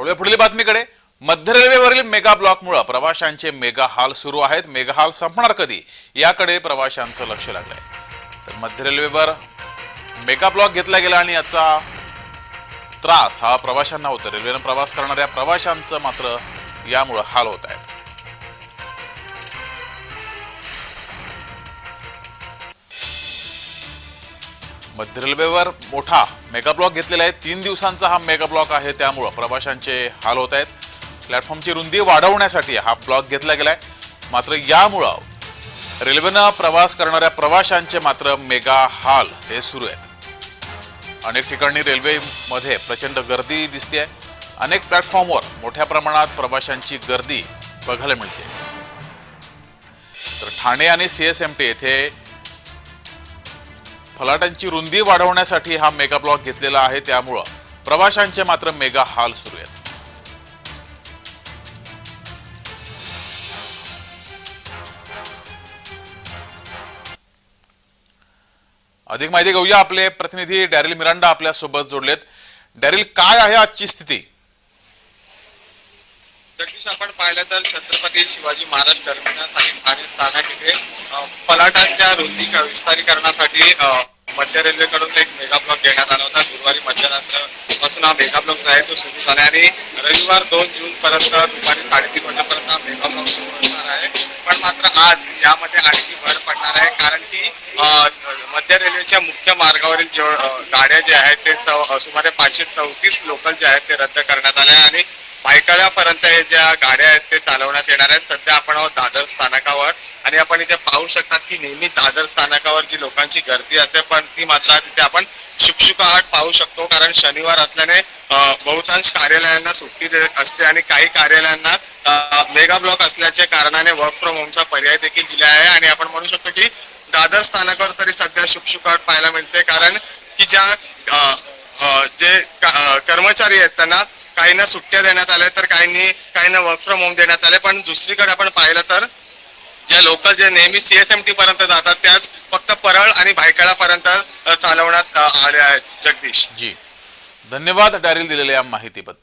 वळूया पुढील बातमीकडे. मध्य रेल्वेवरील मेगा ब्लॉकमुळे प्रवाशांचे मेगा हाल सुरू आहेत. मेगा हाल संपणार कधी? याकडे प्रवाशांचं लक्ष लागलंय. तर मध्य रेल्वेवर मेगा ब्लॉक घेतला गेला आणि याचा त्रास हा प्रवाशांना होतो रेल्वेनं प्रवास करणाऱ्या प्रवाशांचं मात्र यामुळं हाल होत आहे. मध्य रेल्वेवर मोठा मेगा ब्लॉक घेतलेला आहे. तीन दिवसांचा हा मेगा ब्लॉक आहे. त्यामुळं प्रवाशांचे हाल होत आहेत. प्लॅटफॉर्मची रुंदी वाढवण्यासाठी हा ब्लॉक घेतला गेलाय. मात्र यामुळं रेल्वेनं प्रवास करणाऱ्या प्रवाशांचे मात्र मेगा हाल हे सुरू आहेत. अनेक ठिकाणी रेल्वेमध्ये प्रचंड गर्दी दिसते अनेक प्लॅटफॉर्मवर मोठ्या प्रमाणात प्रवाशांची गर्दी बघायला मिळते. तर ठाणे आणि सीएसएमटी येथे फलाटांची रुंदी वाढवण्यासाठी हा मेगा ब्लॉक घेतलेला आहे. त्यामुळं प्रवाशांचे मात्र मेगा हाल सुरू आहेत. अधिक माहिती घेऊया. आपले प्रतिनिधी डॅरिल मिरांडा आपल्यासोबत जोडलेत. डॅरिल काय आहे आजची स्थिती? जगदीश आपण पाहिलं तर छत्रपती शिवाजी महाराज टर्मिनस आणि ठाणे स्थानक इथे फलाटांच्या रुंदी विस्तारीकरणासाठी मध्य रेल्वेकडून एक मेगा ब्लॉक घेण्यात आला होता. गुरुवारी मध्यरात्रपासून हा मेगा ब्लॉक जो आहे तो सुरू झाला आहे आणि रविवार दोन जून पर्यंत दुपारी साडेतीन वाजेपर्यंत हा मेगा ब्लॉक सुरू असणार आहे. पण मात्र आज यामध्ये आणखी भर पडणार आहे कारण की मध्य रेल्वेच्या मुख्य मार्गावरील जे गाड्या ज्या आहेत ते चौ- सुमारे पाचशे चौतीस लोकल जे आहेत ते रद्द करण्यात आले आणि भायखळ्यापर्यंत हे ज्या गाड्या आहेत ते चालवण्यात येणार आहेत. सध्या आपण आहोत दादर स्थानकावर आणि आपण इथे पाहू शकतात की नेहमी दादर स्थानकावर जी लोकांची गर्दी असते पण ती मात्र तिथे आपण शुकशुकाट पाहू शकतो. कारण शनिवार असल्याने बहुतांश कार्यालयांना सुट्टी असते आणि काही कार्यालयांना मेगा ब्लॉक असल्याच्या कारणाने वर्क फ्रॉम होमचा पर्याय देखील दिला आहे. आणि आपण म्हणू शकतो की दादर स्थानकावर तरी सध्या शुकशुकाट पाहायला मिळते. कारण की ज्या जे कर्मचारी आहेत त्यांना काहींना सुट्ट्या देण्यात आल्या तर काहींनी काहींना वर्क फ्रॉम होम देण्यात आले पण दुसरीकडे आपण पाहिलं तर ज्या लोकल जे नेहमी सीएसएमटी पर्यंत जातात त्याच फक्त परळ आणि भायखळापर्यंत चालवण्यात आल्या आले आहेत. जगदीश. जी. धन्यवाद डॅरिल दिलेल्या या माहितीबद्दल.